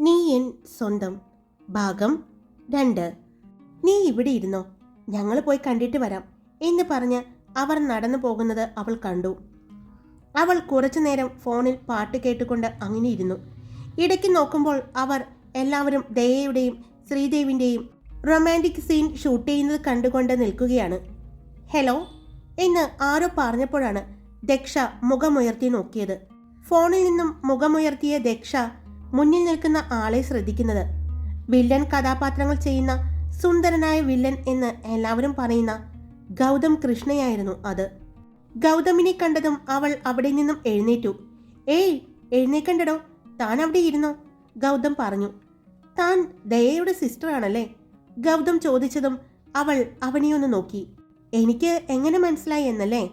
നീ എൻ സ്വന്തം. ഭാഗം രണ്ട്. നീ ഇവിടെ ഇരുന്നോ? ഞങ്ങൾ പോയി കണ്ടിട്ട് വരാം എന്ന് പറഞ്ഞ് അവർ നടന്നു പോകുന്നത് അവൾ കണ്ടു. അവൾ കുറച്ചു നേരം ഫോണിൽ പാട്ട് കേട്ടുകൊണ്ട് അങ്ങനെ ഇരുന്നു. ഇടയ്ക്ക് നോക്കുമ്പോൾ അവർ എല്ലാവരും ദയയുടെയും ശ്രീദേവിന്റെയും റൊമാന്റിക് സീൻ ഷൂട്ട് ചെയ്യുന്നത് കണ്ടുകൊണ്ട് നിൽക്കുകയാണ്. ഹലോ എന്ന് ആരോ പറഞ്ഞപ്പോഴാണ് ദക്ഷ മുഖമുയർത്തി നോക്കിയത്. ഫോണിൽ നിന്നും മുഖമുയർത്തിയ ദക്ഷ മുന്നിൽ നിൽക്കുന്ന ആളെ ശ്രദ്ധിക്കുന്നത്. വില്ലൻ കഥാപാത്രങ്ങൾ ചെയ്യുന്ന സുന്ദരനായ വില്ലൻ എന്ന് എല്ലാവരും പറയുന്ന ഗൗതം കൃഷ്ണയായിരുന്നു അത്. ഗൗതമിനെ കണ്ടതും അവൾ അവിടെ നിന്നും എഴുന്നേറ്റു. ഏയ് എഴുന്നേക്കണ്ടടോ. താൻ അവിടെ ഇരുന്നോ? ഗൗതം പറഞ്ഞു. താൻ ദയയുടെ സിസ്റ്റർ ആണല്ലേ ഗൗതം ചോദിച്ചതും അവൾ അവനെ ഒന്ന് നോക്കി. എനിക്ക് എങ്ങനെ മനസ്സിലായി എന്നല്ലേ?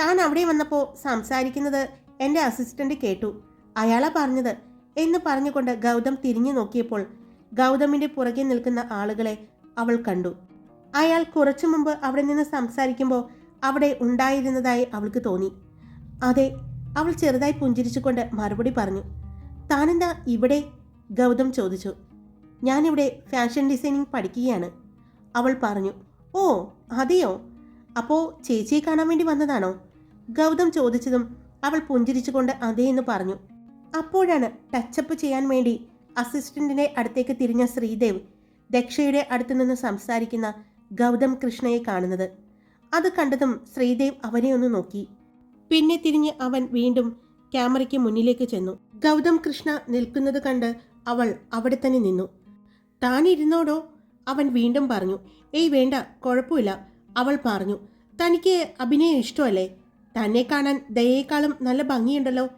താൻ അവിടെ വന്നപ്പോൾ സംസാരിക്കുന്നത് എന്റെ അസിസ്റ്റന്റ് കേട്ടു. അയാളാ പറഞ്ഞത്. എന്ന് പറഞ്ഞുകൊണ്ട് ഗൗതം തിരിഞ്ഞു നോക്കിയപ്പോൾ ഗൗതമിന്റെ പുറകെ നിൽക്കുന്ന ആളുകളെ അവൾ കണ്ടു. അയാൾ കുറച്ചു മുമ്പ് അവിടെ നിന്ന് സംസാരിക്കുമ്പോൾ അവിടെ ഉണ്ടായിരുന്നതായി അവൾക്ക് തോന്നി. അതെ അവൾ ചെറുതായി പുഞ്ചിരിച്ചുകൊണ്ട് മറുപടി പറഞ്ഞു. താനെന്താ ഇവിടെ? ഗൗതം ചോദിച്ചു. ഞാനിവിടെ ഫാഷൻ ഡിസൈനിങ് പഠിക്കുകയാണ് അവൾ പറഞ്ഞു. ഓ അതെയോ? അപ്പോൾ ചേച്ചിയെ കാണാൻ വേണ്ടി വന്നതാണോ? ഗൗതം ചോദിച്ചതും അവൾ പുഞ്ചിരിച്ചുകൊണ്ട് അതേ എന്ന് പറഞ്ഞു. അപ്പോഴാണ് ടച്ചപ്പ് ചെയ്യാൻ വേണ്ടി അസിസ്റ്റന്റിനെ അടുത്തേക്ക് തിരിഞ്ഞ ശ്രീദേവ് ദക്ഷയുടെ അടുത്തു നിന്ന് സംസാരിക്കുന്ന ഗൗതം കൃഷ്ണയെ കാണുന്നത്. അത് കണ്ടതും ശ്രീദേവ് അവനെ ഒന്ന് നോക്കി. പിന്നെ തിരിഞ്ഞ് അവൻ വീണ്ടും ക്യാമറയ്ക്ക് മുന്നിലേക്ക് ചെന്നു. ഗൗതം കൃഷ്ണ നിൽക്കുന്നത് കണ്ട് അവൾ അവിടെ തന്നെ നിന്നു. താൻ ഇരുന്നോടോ? അവൻ വീണ്ടും പറഞ്ഞു. ഏയ് വേണ്ട കുഴപ്പമില്ല അവൾ പറഞ്ഞു. തനിക്ക് അഭിനയം ഇഷ്ടമല്ലേ? തന്നെ കാണാൻ ദയേക്കാളും നല്ല ഭംഗിയുണ്ടല്ലോ.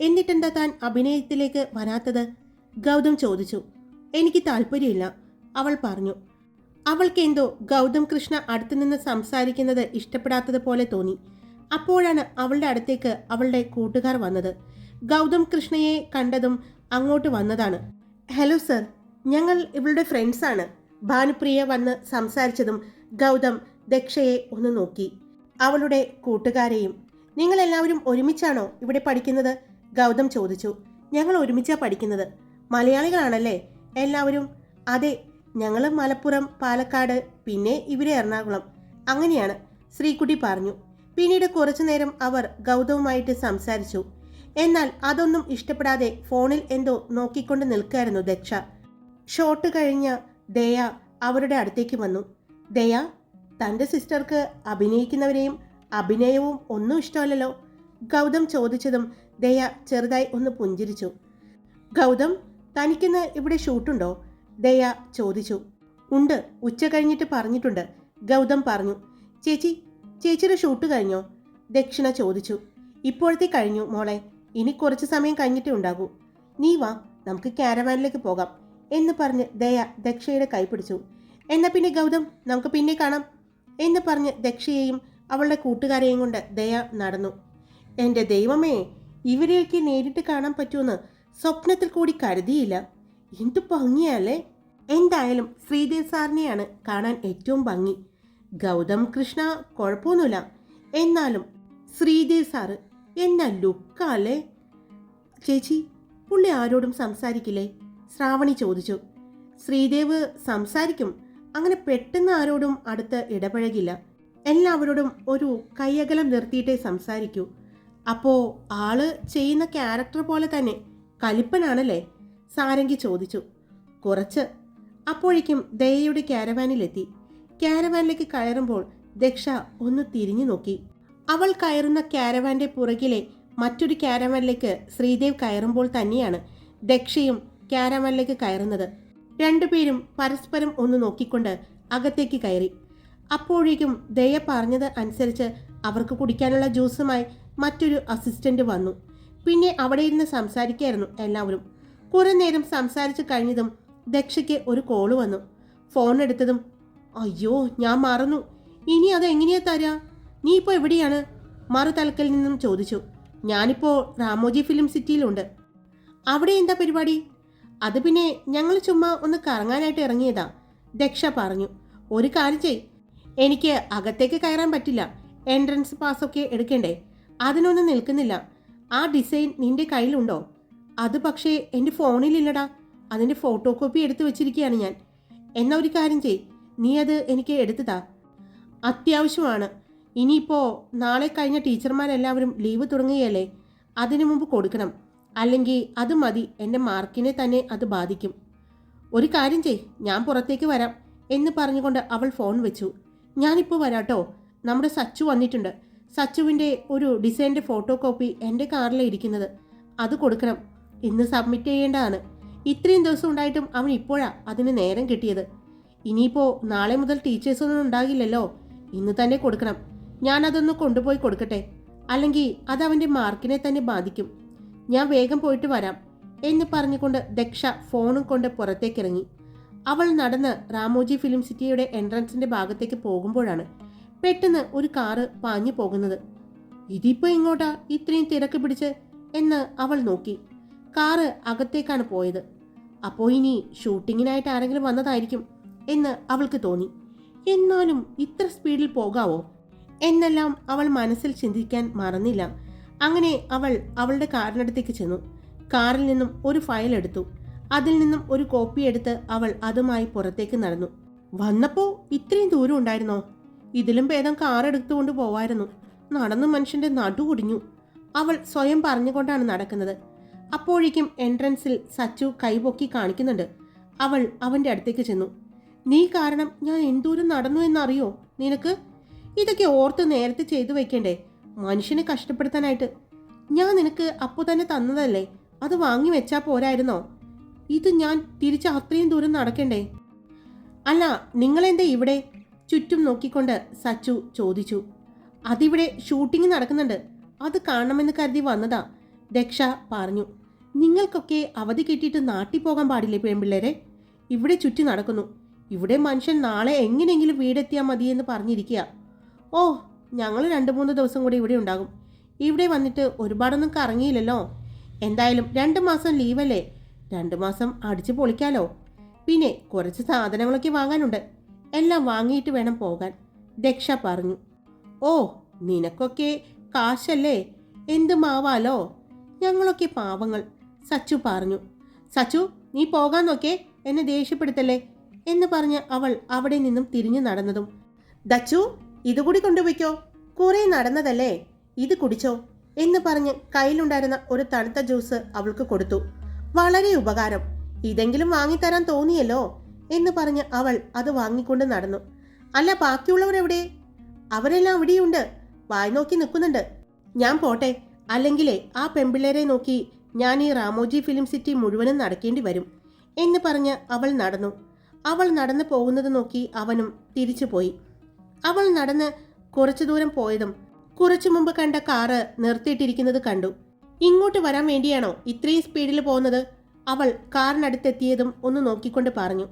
എന്നിട്ടെന്താ താൻ അഭിനയത്തിലേക്ക് വരാത്തത്? ഗൗതം ചോദിച്ചു. എനിക്ക് താല്പര്യമില്ല അവൾ പറഞ്ഞു. അവൾക്ക് എന്തോ ഗൗതം കൃഷ്ണ അടുത്തു നിന്ന് സംസാരിക്കുന്നത് ഇഷ്ടപ്പെടാത്തത് പോലെ തോന്നി. അപ്പോഴാണ് അവളുടെ അടുത്തേക്ക് അവളുടെ കൂട്ടുകാർ വന്നത്. ഗൗതം കൃഷ്ണയെ കണ്ടതും അങ്ങോട്ട് വന്നതാണ്. ഹലോ സർ ഞങ്ങൾ ഇവളുടെ ഫ്രണ്ട്സാണ് ഭാനുപ്രിയ വന്ന് സംസാരിച്ചതും ഗൗതം ദക്ഷയെ ഒന്ന് നോക്കി. അവളുടെ കൂട്ടുകാരെയും നിങ്ങൾ എല്ലാവരും ഒരുമിച്ചാണോ ഇവിടെ പഠിക്കുന്നത്? ഗൗതം ചോദിച്ചു. ഞങ്ങൾ ഒരുമിച്ചാ പഠിക്കുന്നത്. മലയാളികളാണല്ലേ? എല്ലാവരും. അതെ ഞങ്ങൾ മലപ്പുറം പാലക്കാട് പിന്നെ ഇവിടെ എറണാകുളം. അങ്ങനെയാണ് ശ്രീകുട്ടി പറഞ്ഞു. പിന്നീട് കുറച്ചു നേരം അവർ ഗൗതവുമായിട്ട് സംസാരിച്ചു. എന്നാൽ അതൊന്നും ഇഷ്ടപ്പെടാതെ ഫോണിൽ എന്തോ നോക്കിക്കൊണ്ട് നിൽക്കായിരുന്നു ദക്ഷ. ഷോട്ട് കഴിഞ്ഞ ദയ അവരുടെ അടുത്തേക്ക് വന്നു. ദയ തന്റെ സിസ്റ്റർക്ക് അഭിനയിക്കുന്നവരെയും അഭിനയവും ഒന്നും ഇഷ്ടമല്ലല്ലോ? ഗൗതം ചോദിച്ചതും ദയ ചെറുതായി ഒന്ന് പുഞ്ചിരിച്ചു. ഗൗതം തനിക്കിന്ന് ഇവിടെ ഷൂട്ടുണ്ടോ? ദയ ചോദിച്ചു. ഉണ്ട് ഉച്ച കഴിഞ്ഞിട്ട് പറഞ്ഞിട്ടുണ്ട്. ഗൗതം പറഞ്ഞു. ചേച്ചി ചേച്ചിയുടെ ഷൂട്ട് കഴിഞ്ഞോ? ദക്ഷിണ ചോദിച്ചു. ഇപ്പോഴത്തെ കഴിഞ്ഞു മോളെ. ഇനി കുറച്ച് സമയം കഴിഞ്ഞിട്ടേ ഉണ്ടാകൂ. നീ വാ നമുക്ക് ക്യാരവാനിലേക്ക് പോകാം എന്ന് പറഞ്ഞ് ദയ ദക്ഷയുടെ കൈ പിടിച്ചു. എന്നാ പിന്നെ ഗൗതം നമുക്ക് പിന്നെ കാണാം എന്ന് പറഞ്ഞ് ദക്ഷയെയും അവളുടെ കൂട്ടുകാരെയും കൊണ്ട് ദയ നടന്നു. എന്റെ ദൈവമേ ഇവരെയൊക്കെ നേരിട്ട് കാണാൻ പറ്റുമെന്ന് സ്വപ്നത്തിൽ കൂടി കരുതിയില്ല. എന്തു ഭംഗിയല്ലേ? എന്തായാലും ശ്രീദേവ് സാറിനെയാണ് കാണാൻ ഏറ്റവും ഭംഗി. ഗൗതം കൃഷ്ണ കുഴപ്പമൊന്നുമില്ല. എന്നാലും ശ്രീദേവ് സാറ് എന്നാ ലുക്കല്ലേ? ചേച്ചി പുള്ളി ആരോടും സംസാരിക്കില്ലേ? ശ്രാവണി ചോദിച്ചു. ശ്രീദേവ് സംസാരിക്കും. അങ്ങനെ പെട്ടെന്ന് ആരോടും അടുത്ത് ഇടപഴകില്ല. എല്ലാവരോടും ഒരു കൈയകലം നിർത്തിയിട്ടേ സംസാരിക്കൂ. അപ്പോ ആൾ ചെയ്യുന്ന ക്യാരക്ടർ പോലെ തന്നെ കലിപ്പനാണല്ലേ? സാരംഗി ചോദിച്ചു. കുറച്ച്. അപ്പോഴേക്കും ദയയുടെ ക്യാരവാനിലെത്തി. ക്യാരവാനിലേക്ക് കയറുമ്പോൾ ദക്ഷ ഒന്ന് തിരിഞ്ഞു നോക്കി. അവൾ കയറുന്ന ക്യാരവാന്റെ പുറകിലെ മറ്റൊരു ക്യാരവാനിലേക്ക് ശ്രീദേവ് കയറുമ്പോൾ തന്നെയാണ് ദക്ഷയും ക്യാരവാനിലേക്ക് കയറുന്നത്. രണ്ടുപേരും പരസ്പരം ഒന്ന് നോക്കിക്കൊണ്ട് അകത്തേക്ക് കയറി. അപ്പോഴേക്കും ദയ പറഞ്ഞത് അനുസരിച്ച് അവർക്ക് കുടിക്കാനുള്ള ജ്യൂസുമായി മറ്റൊരു അസിസ്റ്റന്റ് വന്നു. പിന്നെ അവിടെ ഇരുന്ന് സംസാരിക്കായിരുന്നു എല്ലാവരും. കുറേ നേരം സംസാരിച്ചു കഴിഞ്ഞതും ദക്ഷയ്ക്ക് ഒരു കോൾ വന്നു. ഫോൺ എടുത്തതും അയ്യോ ഞാൻ മറന്നു. ഇനി അത് എങ്ങനെയാ തരാ? നീ ഇപ്പോൾ എവിടെയാണ്? മറുതലക്കൽ നിന്നും ചോദിച്ചു. ഞാനിപ്പോൾ രാമോജി ഫിലിം സിറ്റിയിലുണ്ട് അവിടെ എന്താ പരിപാടി? അത് പിന്നെ ഞങ്ങൾ ചുമ്മാ ഒന്ന് കറങ്ങാനായിട്ട് ഇറങ്ങിയതാ ദക്ഷ പറഞ്ഞു. ഒരു കാര്യം ചെയ് എനിക്ക് അകത്തേക്ക് കയറാൻ പറ്റില്ല. എൻട്രൻസ് പാസ്സൊക്കെ എടുക്കണ്ടേ? അതിനൊന്നും നിൽക്കുന്നില്ല. ആ ഡിസൈൻ നിന്റെ കയ്യിലുണ്ടോ? അത് പക്ഷേ എന്റെ ഫോണിലില്ലടാ. അതിന്റെ ഫോട്ടോ കോപ്പി എടുത്തു വെച്ചിരിക്കുകയാണ് ഞാൻ. എന്നാ ഒരു കാര്യം ചെയ്. നീ അത് എനിക്ക് എടുത്തു താ അത്യാവശ്യമാണ്. ഇനിയിപ്പോൾ നാളെ കഴിഞ്ഞ ടീച്ചർമാരെല്ലാവരും ലീവ് തുടങ്ങുകയല്ലേ? അതിനു മുമ്പ് കൊടുക്കണം. അല്ലെങ്കിൽ അത് മതി. എന്റെ മാർക്കിനെ തന്നെ അത് ബാധിക്കും. ഒരു കാര്യം ചെയ്. ഞാൻ പുറത്തേക്ക് വരാം എന്ന് പറഞ്ഞുകൊണ്ട് അവൾ ഫോൺ വെച്ചു. ഞാനിപ്പോൾ വരാട്ടോ. നമ്മുടെ സച്ചു വന്നിട്ടുണ്ട്. സച്ചുവിന്റെ ഒരു ഡിസൈന്റെ ഫോട്ടോ കോപ്പി എന്റെ കാറിൽ ഇരിക്കുന്നത്. അത് കൊടുക്കണം. ഇന്ന് സബ്മിറ്റ് ചെയ്യേണ്ടതാണ്. ഇത്രയും ദിവസം ഉണ്ടായിട്ടും അവൻ ഇപ്പോഴാണ് അതിന് നേരം കിട്ടിയത്. ഇനിയിപ്പോൾ നാളെ മുതൽ ടീച്ചേഴ്സൊന്നും ഉണ്ടാകില്ലല്ലോ. ഇന്ന് തന്നെ കൊടുക്കണം. ഞാനതൊന്ന് കൊണ്ടുപോയി കൊടുക്കട്ടെ. അല്ലെങ്കിൽ അത് അവന്റെ മാർക്കിനെ തന്നെ ബാധിക്കും. ഞാൻ വേഗം പോയിട്ട് വരാം. എന്ന് പറഞ്ഞുകൊണ്ട് ദക്ഷ ഫോണും കൊണ്ട് പുറത്തേക്കിറങ്ങി. അവൾ നടന്ന് റാമോജി ഫിലിം സിറ്റിയുടെ എൻട്രൻസിന്റെ ഭാഗത്തേക്ക് പോകുമ്പോഴാണ് പെട്ടെന്ന് ഒരു കാറ് പാഞ്ഞു പോകുന്നത്. ഇതിപ്പോ ഇങ്ങോട്ടാ ഇത്രയും തിരക്ക് പിടിച്ച്? എന്ന് അവൾ നോക്കി. കാറ് അകത്തേക്കാണ് പോയത്. അപ്പോൾ ഇനി ഷൂട്ടിങ്ങിനായിട്ട് ആരെങ്കിലും വന്നതായിരിക്കും എന്ന് അവൾക്ക് തോന്നി. എന്നാലും ഇത്ര സ്പീഡിൽ പോകാവോ? എന്നെല്ലാം അവൾ മനസ്സിൽ ചിന്തിക്കാൻ മറന്നില്ല. അങ്ങനെ അവൾ അവളുടെ കാറിനടുത്തേക്ക് ചെന്നു. കാറിൽ നിന്നും ഒരു ഫയൽ എടുത്തു. അതിൽ നിന്നും ഒരു കോപ്പി എടുത്ത് അവൾ അതുമായി പുറത്തേക്ക് നടന്നു. വന്നപ്പോ ഇത്രയും ദൂരം ഉണ്ടായിരുന്നോ? ഇതിലും ഭേദം കാർ എടുത്തുകൊണ്ട് പോവായിരുന്നു. നടന്നു മനുഷ്യന്റെ നടു കുടിഞ്ഞു. അവൾ സ്വയം പറഞ്ഞുകൊണ്ടാണ് നടക്കുന്നത്. അപ്പോഴേക്കും എൻട്രൻസിൽ സച്ചു കൈപൊക്കി കാണിക്കുന്നുണ്ട്. അവൾ അവന്റെ അടുത്തേക്ക് ചെന്നു. നീ കാരണം ഞാൻ എന്തോരം നടന്നു എന്നറിയോ? നിനക്ക്? ഇതൊക്കെ ഓർത്ത് നേരത്തെ ചെയ്തു വെക്കണ്ടേ? മനുഷ്യനെ കഷ്ടപ്പെടുത്താനായിട്ട്. ഞാൻ നിനക്ക് അപ്പോൾ തന്നെ തന്നതല്ലേ? അത് വാങ്ങി വെച്ചാ പോരായിരുന്നോ? ഇത് ഞാൻ തിരിച്ച് അത്രയും ദൂരം നടക്കണ്ടേ? അല്ല നിങ്ങളെന്താ ഇവിടെ? ചുറ്റും നോക്കിക്കൊണ്ട് സച്ചു ചോദിച്ചു അതിവിടെ ഷൂട്ടിംഗ് നടക്കുന്നുണ്ട്. അത് കാണണമെന്ന് കരുതി വന്നതാ ദക്ഷ പറഞ്ഞു. നിങ്ങൾക്കൊക്കെ അവധി കിട്ടിയിട്ട് നാട്ടിൽ പോകാൻ പാടില്ലേ പെൺപിള്ളേരെ? ഇവിടെ ചുറ്റി നടക്കുന്നു. ഇവിടെ മനുഷ്യൻ നാളെ എങ്ങനെയെങ്കിലും വീടെത്തിയാൽ മതിയെന്ന് പറഞ്ഞിരിക്കുക. ഓ ഞങ്ങൾ രണ്ട് മൂന്ന് ദിവസം കൂടി ഇവിടെ ഉണ്ടാകും. ഇവിടെ വന്നിട്ട് ഒരുപാടൊന്നും കറങ്ങിയില്ലല്ലോ. എന്തായാലും രണ്ട് മാസം ലീവല്ലേ? രണ്ട് മാസം അടിച്ചു പൊളിക്കാലോ? പിന്നെ കുറച്ച് സാധനങ്ങളൊക്കെ വാങ്ങാനുണ്ട്. എല്ലാം വാങ്ങിയിട്ട് വേണം പോകാൻ. ദക്ഷ പറഞ്ഞു ഓ നിനക്കൊക്കെ കാശല്ലേ? എന്ത് മാവാലോ? ഞങ്ങളൊക്കെ പാവങ്ങൾ സച്ചു പറഞ്ഞു. സച്ചു നീ പോകാൻ നോക്കേ എന്നെ ദേഷ്യപ്പെടുത്തല്ലേ? എന്ന് പറഞ്ഞ് അവൾ അവിടെ നിന്നും തിരിഞ്ഞു നടന്നതും ദച്ചു ഇതുകൂടി കൊണ്ടുപോയിക്കോ. കുറെ നടന്നതല്ലേ? ഇത് കുടിച്ചോ എന്ന് പറഞ്ഞ് കയ്യിലുണ്ടായിരുന്ന ഒരു തണുത്ത ജ്യൂസ് അവൾക്ക് കൊടുത്തു. വളരെ ഉപകാരം. ഇതെങ്കിലും വാങ്ങിത്തരാൻ തോന്നിയല്ലോ. എന്ന് പറഞ്ഞ് അവൾ അത് വാങ്ങിക്കൊണ്ട് നടന്നു. അല്ല ബാക്കിയുള്ളവർ എവിടെ? അവരെല്ലാം ഇവിടെയുണ്ട്. വായി നോക്കി നിൽക്കുന്നുണ്ട്. ഞാൻ പോട്ടെ. അല്ലെങ്കിലേ ആ പെമ്പിള്ളേരെ നോക്കി ഞാൻ ഈ റാമോജി ഫിലിം സിറ്റി മുഴുവനും നടക്കേണ്ടി വരും എന്ന് പറഞ്ഞ് അവൾ നടന്നു. അവൾ നടന്നു പോകുന്നത് നോക്കി അവനും തിരിച്ചു പോയി. അവൾ നടന്ന് കുറച്ചു ദൂരം പോയതും കുറച്ചു മുമ്പ് കണ്ട കാറ് നിർത്തിയിട്ടിരിക്കുന്നത് കണ്ടു. ഇങ്ങോട്ട് വരാൻ വേണ്ടിയാണോ ഇത്രയും സ്പീഡിൽ പോകുന്നത്? അവൾ കാറിനടുത്തെത്തിയതും ഒന്ന് നോക്കിക്കൊണ്ട് പറഞ്ഞു.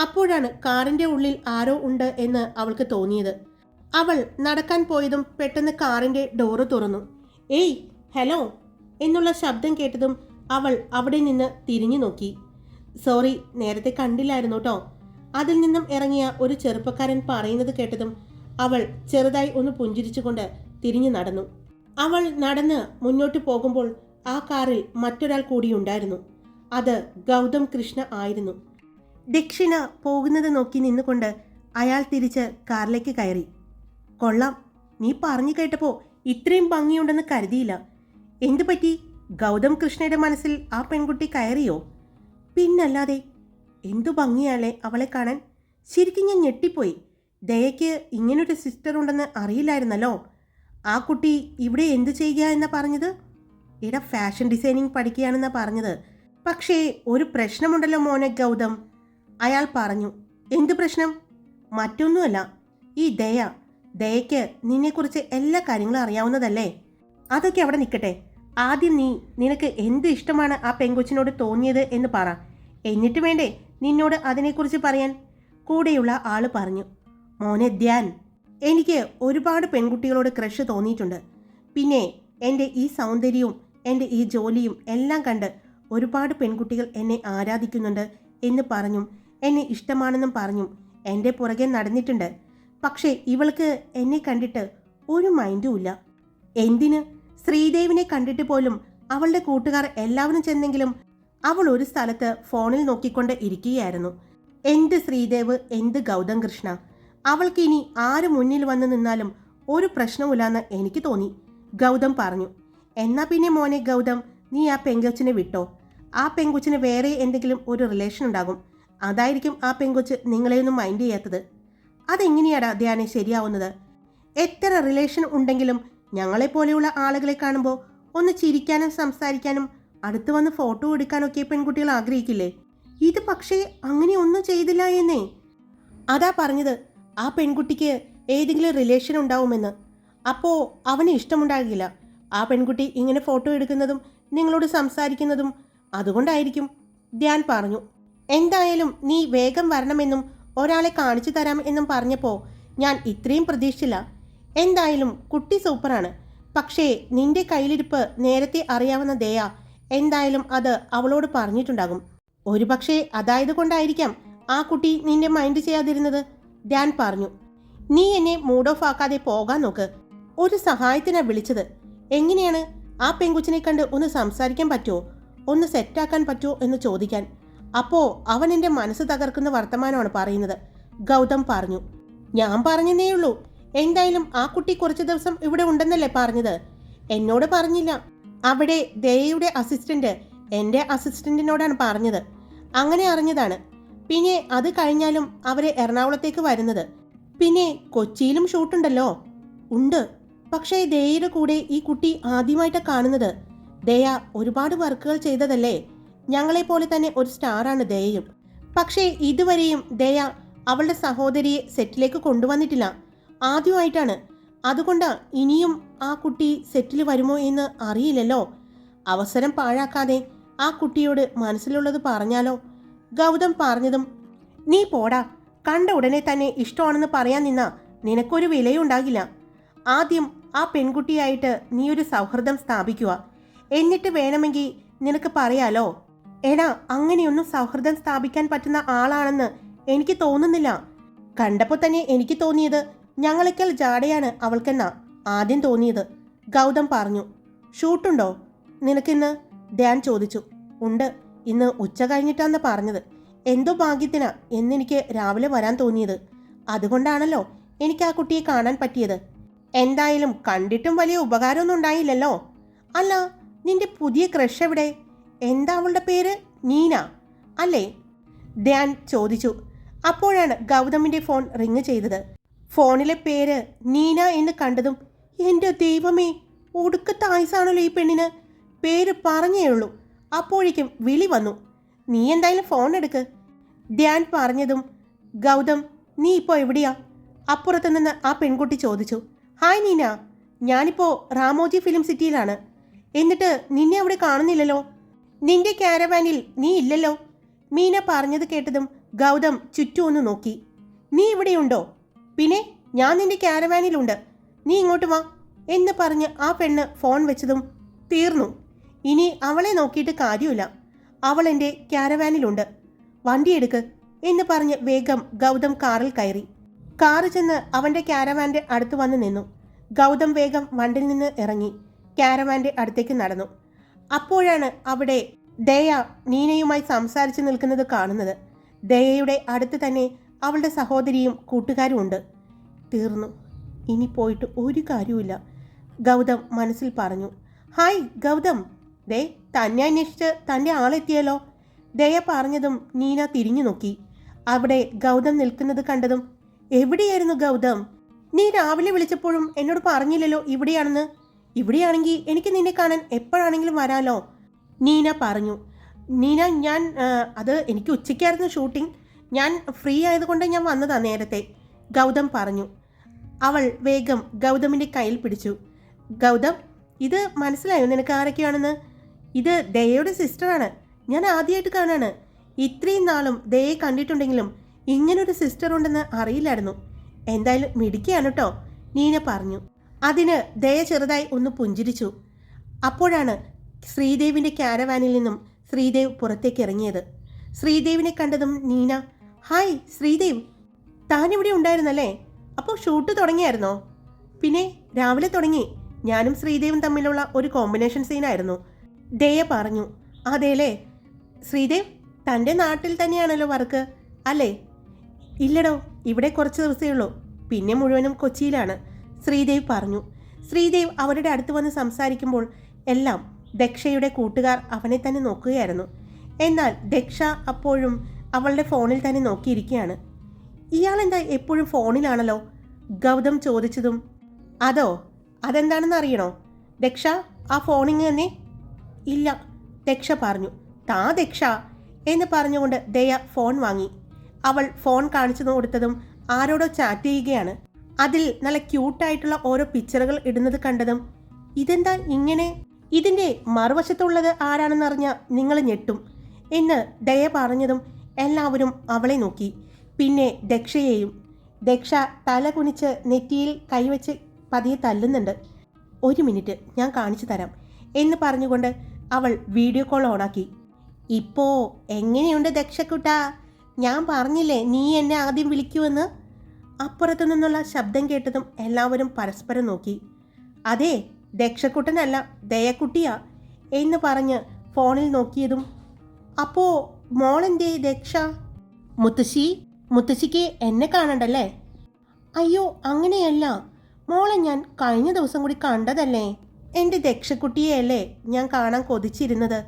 അപ്പോഴാണ് കാറിന്റെ ഉള്ളിൽ ആരോ ഉണ്ട് എന്ന് അവൾക്ക് തോന്നിയത്. അവൾ നടക്കാൻ പോയതും പെട്ടെന്ന് കാറിന്റെ ഡോറ് തുറന്നു. ഏയ് ഹലോ എന്നുള്ള ശബ്ദം കേട്ടതും അവൾ അവിടെ നിന്ന് തിരിഞ്ഞു നോക്കി. സോറി നേരത്തെ കണ്ടില്ലായിരുന്നു കേട്ടോ അതിൽ നിന്നും ഇറങ്ങിയ ഒരു ചെറുപ്പക്കാരൻ പറയുന്നത് കേട്ടതും അവൾ ചെറുതായി ഒന്ന് പുഞ്ചിരിച്ചുകൊണ്ട് തിരിഞ്ഞു നടന്നു. അവൾ നടന്ന് മുന്നോട്ട് പോകുമ്പോൾ ആ കാറിൽ മറ്റൊരാൾ കൂടിയുണ്ടായിരുന്നു അത് ഗൗതം കൃഷ്ണ ആയിരുന്നു. ദക്ഷിണ പോകുന്നത് നോക്കി നിന്നുകൊണ്ട് അയാൾ തിരിച്ച് കാറിലേക്ക് കയറി. കൊള്ളാം. നീ പറഞ്ഞു കേട്ടപ്പോൾ ഇത്രയും ഭംഗിയുണ്ടെന്ന് കരുതിയില്ല. എന്തു പറ്റി? ഗൗതം കൃഷ്ണയുടെ മനസ്സിൽ ആ പെൺകുട്ടി കയറിയോ? പിന്നല്ലാതെ എന്തു ഭംഗിയാലേ അവളെ കാണാൻ? ശരിക്കും ഞാൻ ഞെട്ടിപ്പോയി. ദയയ്ക്ക് ഇങ്ങനൊരു സിസ്റ്റർ ഉണ്ടെന്ന് അറിയില്ലായിരുന്നല്ലോ. ആ കുട്ടി ഇവിടെ എന്തു ചെയ്യുക എന്നാ പറഞ്ഞത്? ഇവിടെ ഫാഷൻ ഡിസൈനിങ് പഠിക്കുകയാണെന്നാ പറഞ്ഞത്. പക്ഷേ ഒരു പ്രശ്നമുണ്ടല്ലോ മോനെ ഗൗതം. അയാൾ പറഞ്ഞു എന്ത് പ്രശ്നം? മറ്റൊന്നുമല്ല. ഈ ദയ ദയയ്ക്ക് നിന്നെക്കുറിച്ച് എല്ലാ കാര്യങ്ങളും അറിയാവുന്നതല്ലേ? അതൊക്കെ അവിടെ നിൽക്കട്ടെ. ആദ്യം നീ നിനക്ക് എന്ത് ഇഷ്ടമാണ് ആ പെങ്കൊച്ചിനോട് തോന്നിയത് എന്ന് പറ. എന്നിട്ട് വേണ്ടേ നിന്നോട് അതിനെക്കുറിച്ച് പറയാൻ? കൂടെയുള്ള ആൾ പറഞ്ഞു മോനെ ധ്യാൻ എനിക്ക് ഒരുപാട് പെൺകുട്ടികളോട് ക്രഷ് തോന്നിയിട്ടുണ്ട്. പിന്നെ എന്റെ ഈ സൗന്ദര്യവും എന്റെ ഈ ജോലിയും എല്ലാം കണ്ട് ഒരുപാട് പെൺകുട്ടികൾ എന്നെ ആരാധിക്കുന്നുണ്ട് എന്ന് പറഞ്ഞും എന്നെ ഇഷ്ടമാണെന്നും പറഞ്ഞു. എന്റെ പുറകെ നടന്നിട്ടുണ്ട്. പക്ഷേ ഇവൾക്ക് എന്നെ കണ്ടിട്ട് ഒരു മൈൻഡും ഇല്ല. എന്തിന്? ശ്രീദേവിനെ കണ്ടിട്ട് പോലും അവളുടെ കൂട്ടുകാർ എല്ലാവരും ചെന്നെങ്കിലും അവൾ ഒരു സ്ഥലത്ത് ഫോണിൽ നോക്കിക്കൊണ്ട് ഇരിക്കുകയായിരുന്നു. എന്ത് ശ്രീദേവ്? എന്ത് ഗൗതം കൃഷ്ണ? അവൾക്ക് ഇനി ആര് മുന്നിൽ വന്നു നിന്നാലും ഒരു പ്രശ്നമില്ലാന്ന് എനിക്ക് തോന്നി ഗൗതം പറഞ്ഞു. എന്നാ പിന്നെ മോനെ ഗൗതം നീ ആ പെങ്കൊച്ചിനെ വിട്ടോ? ആ പെങ്കൊച്ചിന് വേറെ എന്തെങ്കിലും ഒരു റിലേഷൻ ഉണ്ടാകും. അതായിരിക്കും ആ പെങ്കൊച്ച് നിങ്ങളെയൊന്നും മൈൻഡ് ചെയ്യാത്തത്. അതെങ്ങനെയാടാ ധ്യാനം ശരിയാവുന്നത്? എത്ര റിലേഷൻ ഉണ്ടെങ്കിലും ഞങ്ങളെപ്പോലെയുള്ള ആളുകളെ കാണുമ്പോൾ ഒന്ന് ചിരിക്കാനും സംസാരിക്കാനും അടുത്ത് വന്ന് ഫോട്ടോ എടുക്കാനൊക്കെ പെൺകുട്ടികൾ ആഗ്രഹിക്കില്ലേ? ഇത് പക്ഷേ അങ്ങനെ ഒന്നും ചെയ്തില്ല എന്നേ. അതാ പറഞ്ഞത് ആ പെൺകുട്ടിക്ക് ഏതെങ്കിലും റിലേഷൻ ഉണ്ടാവുമെന്ന്. അപ്പോൾ അവന് ഇഷ്ടമുണ്ടാകില്ല. ആ പെൺകുട്ടി ഇങ്ങനെ ഫോട്ടോ എടുക്കുന്നതും നിങ്ങളോട് സംസാരിക്കുന്നതും അതുകൊണ്ടായിരിക്കും. ധ്യാൻ പറഞ്ഞു. എന്തായാലും നീ വേഗം വരണമെന്നും ഒരാളെ കാണിച്ചു തരാം എന്നും പറഞ്ഞപ്പോൾ ഞാൻ ഇത്രയും പ്രതീക്ഷിച്ചില്ല. എന്തായാലും കുട്ടി സൂപ്പറാണ്. പക്ഷേ നിന്റെ കയ്യിലിരിപ്പ് നേരത്തെ അറിയാവുന്ന ദയ എന്തായാലും അത് അവളോട് പറഞ്ഞിട്ടുണ്ടാകും. ഒരുപക്ഷെ അതായത് കൊണ്ടായിരിക്കാം ആ കുട്ടി നിന്നെ മൈൻഡ് ചെയ്യാതിരുന്നത് ഡാൻ പറഞ്ഞു. നീ എന്നെ മൂഡ് ഓഫ് ആക്കാതെ പോകാൻ നോക്ക്. ഒരു സഹായത്തിനാ വിളിച്ചത്. എങ്ങനെയാണ് ആ പെങ്കുച്ചിനെ കണ്ട് ഒന്ന് സംസാരിക്കാൻ പറ്റുമോ ഒന്ന് സെറ്റാക്കാൻ പറ്റുമോ എന്ന് ചോദിക്കാൻ. അപ്പോ അവൻ എന്റെ മനസ്സ് തകർക്കുന്ന വർത്തമാനമാണ് പറയുന്നത്. ഗൗതം പറഞ്ഞു ഞാൻ പറഞ്ഞതേ ഉള്ളൂ എന്തായാലും ആ കുട്ടി കുറച്ച് ദിവസം ഇവിടെ ഉണ്ടെന്നല്ലേ പറഞ്ഞത്? എന്നോട് പറഞ്ഞില്ല. അവിടെ ദയയുടെ അസിസ്റ്റന്റ് എന്റെ അസിസ്റ്റന്റിനോടാണ് പറഞ്ഞത്. അങ്ങനെ അറിഞ്ഞതാണ്. പിന്നെ അത് കഴിഞ്ഞാലും അവരെ എറണാകുളത്തേക്ക് വരുന്നത്. പിന്നെ കൊച്ചിയിലും ഷൂട്ടുണ്ടല്ലോ. ഉണ്ട്. പക്ഷേ ദയയുടെ കൂടെ ഈ കുട്ടി ആദ്യമായിട്ട് കാണുന്നത്. ദയ ഒരുപാട് വർക്കുകൾ ചെയ്തതല്ലേ? ഞങ്ങളെപ്പോലെ തന്നെ ഒരു സ്റ്റാറാണ് ദയയും. പക്ഷേ ഇതുവരെയും ദയ അവളുടെ സഹോദരിയെ സെറ്റിലേക്ക് കൊണ്ടുവന്നിട്ടില്ല. ആദ്യമായിട്ടാണ്. അതുകൊണ്ട് ഇനിയും ആ കുട്ടി സെറ്റിൽ വരുമോ എന്ന് അറിയില്ലല്ലോ. അവസരം പാഴാക്കാതെ ആ കുട്ടിയോട് മനസ്സിലുള്ളത് പറഞ്ഞാലോ? ഗൗതം പറഞ്ഞതും നീ പോടാ. കണ്ട ഉടനെ തന്നെ ഇഷ്ടമാണെന്ന് പറയാൻ നിന്ന. നിനക്കൊരു വിലയുണ്ടാകില്ല. ആദ്യം ആ പെൺകുട്ടിയായിട്ട് നീ ഒരു സൗഹൃദം സ്ഥാപിക്കുക. എന്നിട്ട് വേണമെങ്കിൽ നിനക്ക് പറയാലോ? എടാ അങ്ങനെയൊന്നും സൗഹൃദം സ്ഥാപിക്കാൻ പറ്റുന്ന ആളാണെന്ന് എനിക്ക് തോന്നുന്നില്ല. കണ്ടപ്പോൾ തന്നെ എനിക്ക് തോന്നിയത് ഞങ്ങളെക്കൽ ജാടയാണ് അവൾക്കെന്നാ ആദ്യം തോന്നിയത്. ഗൗതം പറഞ്ഞു ഷൂട്ടുണ്ടോ? നിനക്കിന്ന്? ധ്യാൻ ചോദിച്ചു. ഉണ്ട്. ഇന്ന് ഉച്ച കഴിഞ്ഞിട്ടാന്ന് പറഞ്ഞത്. എന്തോ ഭാഗ്യത്തിനാ എന്നെനിക്ക് രാവിലെ വരാൻ തോന്നിയത്. അതുകൊണ്ടാണല്ലോ എനിക്ക് ആ കുട്ടിയെ കാണാൻ പറ്റിയത്. എന്തായാലും കണ്ടിട്ടും വലിയ ഉപകാരമൊന്നും ഉണ്ടായില്ലല്ലോ. അല്ല നിന്റെ പുതിയ ക്രഷ് എവിടെ? എന്താ അവളുടെ പേര്? നീന. അല്ലേ? ധ്യാൻ ചോദിച്ചു. അപ്പോഴാണ് ഗൗതമിന്റെ ഫോൺ റിങ് ചെയ്തത്. ഫോണിലെ പേര് നീന എന്ന് കണ്ടതും എന്റെ ദൈവമേ ഒടുക്കത്തെ ആയുസാണല്ലോ ഈ പെണ്ണിന്? പേര് പറഞ്ഞേ ഉള്ളൂ. അപ്പോഴേക്കും വിളി വന്നു. നീ എന്തായാലും ഫോൺ എടുക്ക്. ധ്യാൻ പറഞ്ഞതും ഗൗതം നീ ഇപ്പോൾ എവിടെയാ? അപ്പുറത്ത് നിന്ന് ആ പെൺകുട്ടി ചോദിച്ചു. ഹായ് നീന. ഞാനിപ്പോൾ റാമോജി ഫിലിം സിറ്റിയിലാണ്. എന്നിട്ട് നിന്നെ അവിടെ കാണുന്നില്ലല്ലോ? നിന്റെ ക്യാരവാനിൽ നീ ഇല്ലല്ലോ. മീന പറഞ്ഞത് കേട്ടതും ഗൗതം ചുറ്റും ഒന്ന് നോക്കി. നീ ഇവിടെയുണ്ടോ പിന്നെ ഞാൻ നിന്റെ ക്യാരവാനിലുണ്ട് നീ ഇങ്ങോട്ട് വാ എന്ന് പറഞ്ഞ് ആ പെണ്ണ് ഫോൺ വെച്ചതും തീർന്നു. ഇനി അവളെ നോക്കിയിട്ട് കാര്യമില്ല. അവൾ എന്റെ ക്യാരവാനിലുണ്ട് വണ്ടിയെടുക്ക് എന്ന് പറഞ്ഞ് വേഗം ഗൗതം കാറിൽ കയറി. കാറ് ചെന്ന് അവന്റെ ക്യാരവാന്റെ അടുത്ത് വന്ന് നിന്നു. ഗൗതം വേഗം വണ്ടിൽ നിന്ന് ഇറങ്ങി. ക്യാരവാന്റെ അടുത്തേക്ക് നടന്നു. അപ്പോഴാണ് അവിടെ ദയ നീനയുമായി സംസാരിച്ചു നിൽക്കുന്നത് കാണുന്നത്. ദയയുടെ അടുത്ത് തന്നെ അവളുടെ സഹോദരിയും കൂട്ടുകാരും ഉണ്ട്. തീർന്നു. ഇനി പോയിട്ട് ഒരു കാര്യവുമില്ല. ഗൗതം മനസ്സിൽ പറഞ്ഞു. ഹായ് ഗൗതം. ദേ തന്നെ അന്വേഷിച്ച് തന്റെ ആളെത്തിയല്ലോ ദയ പറഞ്ഞതും നീന തിരിഞ്ഞു നോക്കി. അവിടെ ഗൗതം നിൽക്കുന്നത് കണ്ടതും എവിടെയായിരുന്നു ഗൗതം? നീ രാവിലെ വിളിച്ചപ്പോഴും എന്നോട് പറഞ്ഞില്ലല്ലോ ഇവിടെയാണെന്ന്. ഇവിടെയാണെങ്കിൽ എനിക്ക് നിന്നെ കാണാൻ എപ്പോഴാണെങ്കിലും വരാലോ? നീന പറഞ്ഞു. നീന ഞാൻ അത് എനിക്ക് ഉച്ചയ്ക്കായിരുന്നു ഷൂട്ടിംഗ് ഞാൻ ഫ്രീ ആയതുകൊണ്ട് ഞാൻ വന്നതാ നേരത്തെ. ഗൗതം പറഞ്ഞു. അവൾ വേഗം ഗൗതമിന്റെ കയ്യിൽ പിടിച്ചു. ഗൗതം ഇത് മനസ്സിലായോ നിനക്ക് ആരൊക്കെയാണെന്ന്? ഇത് ദയയുടെ സിസ്റ്ററാണ് ഞാൻ ആദ്യമായിട്ട് കാണാണ്. ഇത്രയും നാളും ദയെ കണ്ടിട്ടുണ്ടെങ്കിലും ഇങ്ങനൊരു സിസ്റ്റർ ഉണ്ടെന്ന് അറിയില്ലായിരുന്നു. എന്തായാലും മിടിക്കുകയാണ് കേട്ടോ നീന പറഞ്ഞു. അതിന് ദയ ചെറുതായി ഒന്ന് പുഞ്ചിരിച്ചു. അപ്പോഴാണ് ശ്രീദേവിന്റെ ക്യാരവാനിൽ നിന്നും ശ്രീദേവ് പുറത്തേക്ക് ഇറങ്ങിയത്. ശ്രീദേവിനെ കണ്ടതും നീന ഹായ് ശ്രീദേവ് താൻ ഇവിടെ ഉണ്ടായിരുന്നല്ലേ? അപ്പോൾ ഷൂട്ട് തുടങ്ങിയായിരുന്നോ? പിന്നെ രാവിലെ തുടങ്ങി. ഞാനും ശ്രീദേവും തമ്മിലുള്ള ഒരു കോമ്പിനേഷൻ സീനായിരുന്നു. ദയ പറഞ്ഞു അതേലേ ശ്രീദേവ് തന്റെ നാട്ടിൽ തന്നെയാണല്ലോ വർക്ക് അല്ലേ? ഇല്ലടോ ഇവിടെ കുറച്ച് ദിവസമേ ഉള്ളൂ. പിന്നെ മുഴുവനും കൊച്ചിയിലാണ്. ശ്രീദേവ് പറഞ്ഞു. ശ്രീദേവ് അവരുടെ അടുത്ത് വന്ന് സംസാരിക്കുമ്പോൾ എല്ലാം ദക്ഷയുടെ കൂട്ടുകാർ അവനെ തന്നെ നോക്കുകയായിരുന്നു. എന്നാൽ ദക്ഷ അപ്പോഴും അവളുടെ ഫോണിൽ തന്നെ നോക്കിയിരിക്കുകയാണ്. ഇയാളെന്താ എപ്പോഴും ഫോണിലാണല്ലോ? ഗൗതം ചോദിച്ചതും അതോ? അതെന്താണെന്ന് അറിയണോ? ദക്ഷ ആ ഫോണിങ് തന്നെ? ഇല്ല ദക്ഷ പറഞ്ഞു. താ ദക്ഷ എന്ന് പറഞ്ഞുകൊണ്ട് ദയ ഫോൺ വാങ്ങി. അവൾ ഫോൺ കാണിച്ചു കൊടുത്തതും ആരോടോ ചാറ്റ് ചെയ്യുകയാണ്. അതിൽ നല്ല ക്യൂട്ടായിട്ടുള്ള ഓരോ പിക്ചറുകൾ ഇടുന്നത് കണ്ടതും ഇതെന്താ ഇങ്ങനെ? ഇതിന്റെ മറുവശത്തുള്ളത് ആരാണെന്നറിഞ്ഞ നിങ്ങൾ ഞെട്ടും. എന്ന് ദയ പറഞ്ഞതും എല്ലാവരും അവളെ നോക്കി. പിന്നെ ദക്ഷയെയും ദക്ഷ തല കുനിച്ച് നെറ്റിയിൽ കൈവച്ച് പതിയെ തല്ലുന്നുണ്ട്. ഒരു മിനിറ്റ് ഞാൻ കാണിച്ചു തരാം എന്ന് പറഞ്ഞുകൊണ്ട് അവൾ വീഡിയോ കോൾ ഓണാക്കി ഇപ്പോ എങ്ങനെയുണ്ട് ദക്ഷക്കുട്ട? ഞാൻ പറഞ്ഞില്ലേ നീ എന്നെ ആദ്യം വിളിക്കുമെന്ന് അപ്പുറത്തു നിന്നുള്ള ശബ്ദം കേട്ടതും എല്ലാവരും പരസ്പരം നോക്കി. അതെ ദക്ഷക്കുട്ടനല്ല ദയക്കുട്ടിയാ എന്ന് പറഞ്ഞ് ഫോണിൽ നോക്കിയതും. അപ്പോ മോളെന്തേ ദക്ഷ മുത്തശ്ശി മുത്തശ്ശിക്ക് എന്നെ കാണണ്ടല്ലേ? അയ്യോ അങ്ങനെയല്ല. മോളെ ഞാൻ കഴിഞ്ഞ ദിവസം കൂടി കണ്ടതല്ലേ. എന്റെ ദക്ഷക്കുട്ടിയെയല്ലേ ഞാൻ കാണാൻ കൊതിച്ചിരുന്നത്?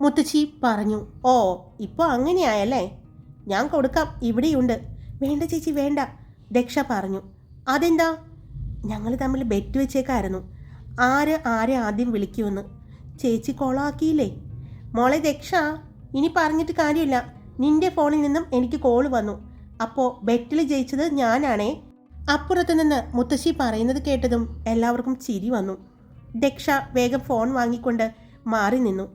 മുത്തശ്ശി പറഞ്ഞു. ഓ ഇപ്പോൾ അങ്ങനെയായല്ലേ. ഞാൻ കൊടുക്കാം ഇവിടെയുണ്ട്. വേണ്ട ചേച്ചി വേണ്ട. ദക്ഷ പറഞ്ഞു അതെന്താ? ഞങ്ങൾ തമ്മിൽ ബെറ്റ് വെച്ചേക്കായിരുന്നു. ആര് ആരെ ആദ്യം വിളിക്കുമെന്ന്? ചേച്ചി കോളാക്കിയില്ലേ? മോളെ ദക്ഷ ഇനി പറഞ്ഞിട്ട് കാര്യമില്ല. നിന്റെ ഫോണിൽ നിന്നും എനിക്ക് കോൾ വന്നു. അപ്പോൾ ബെറ്റിൽ ജയിച്ചത് ഞാനാണേ. അപ്പുറത്ത് നിന്ന് മുത്തശ്ശി പറയുന്നത് കേട്ടതും എല്ലാവർക്കും ചിരി വന്നു. ദക്ഷ വേഗം ഫോൺ വാങ്ങിക്കൊണ്ട് മാറി നിന്നു.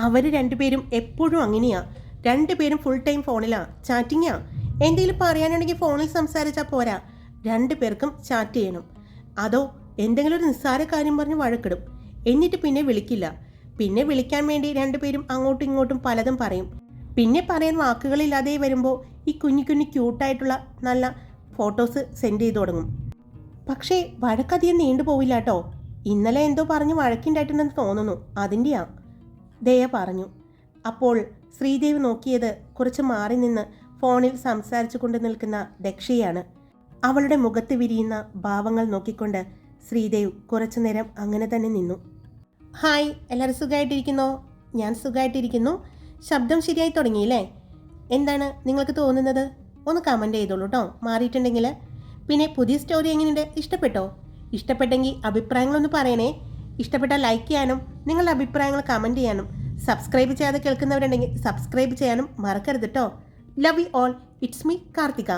അവർ രണ്ടുപേരും എപ്പോഴും അങ്ങനെയാ. രണ്ടുപേരും ഫുൾ ടൈം ഫോണിലാ. ചാറ്റിങ്ങാ. എന്തെങ്കിലും പറയാനുണ്ടെങ്കിൽ ഫോണിൽ സംസാരിച്ചാൽ പോരാ. രണ്ടു പേർക്കും ചാറ്റ് ചെയ്യണം. അതോ എന്തെങ്കിലും ഒരു നിസ്സാര കാര്യം പറഞ്ഞ് വഴക്കിടും. എന്നിട്ട് പിന്നെ വിളിക്കില്ല. പിന്നെ വിളിക്കാൻ വേണ്ടി രണ്ടുപേരും അങ്ങോട്ടും ഇങ്ങോട്ടും പലതും പറയും. പിന്നെ പറയാൻ വാക്കുകളില്ലാതെ വരുമ്പോൾ ഈ കുഞ്ഞു കുഞ്ഞു ക്യൂട്ടായിട്ടുള്ള നല്ല ഫോട്ടോസ് സെൻഡ് ചെയ്തു തുടങ്ങും. പക്ഷേ വഴക്കധികം നീണ്ടുപോവില്ല കേട്ടോ ഇന്നലെ എന്തോ പറഞ്ഞ് വഴക്കുണ്ടായിട്ടുണ്ടെന്ന് തോന്നുന്നു. അതിന്റെയാ ദയ പറഞ്ഞു. അപ്പോൾ ശ്രീദേവ് നോക്കിയത് കുറച്ച് മാറി നിന്ന് ഫോണിൽ സംസാരിച്ചു കൊണ്ട് നിൽക്കുന്ന ദക്ഷയാണ്. അവളുടെ മുഖത്ത് വിരിയുന്ന ഭാവങ്ങൾ നോക്കിക്കൊണ്ട് ശ്രീദേവ് കുറച്ചു നേരം അങ്ങനെ തന്നെ നിന്നു. ഹായ് എല്ലാവരും സുഖമായിട്ടിരിക്കുന്നോ? ഞാൻ സുഖമായിട്ടിരിക്കുന്നു. ശബ്ദം ശരിയായി തുടങ്ങിയില്ലേ? എന്താണ് നിങ്ങൾക്ക് തോന്നുന്നത്? ഒന്ന് കമന്റ് ചെയ്തോളൂ കേട്ടോ മാറിയിട്ടുണ്ടെങ്കിൽ പിന്നെ പുതിയ സ്റ്റോറി എങ്ങനെയുണ്ട്? ഇഷ്ടപ്പെട്ടോ? ഇഷ്ടപ്പെട്ടെങ്കിൽ അഭിപ്രായങ്ങളൊന്ന് പറയണേ. ഇഷ്ടപ്പെട്ടാൽ ലൈക്ക് ചെയ്യാനും നിങ്ങളുടെ അഭിപ്രായങ്ങൾ കമന്റ് ചെയ്യാനും സബ്സ്ക്രൈബ് ചെയ്യാതെ കേൾക്കുന്നവരുണ്ടെങ്കിൽ സബ്സ്ക്രൈബ് ചെയ്യാനും മറക്കരുത് കേട്ടോ love you all it's me Karthika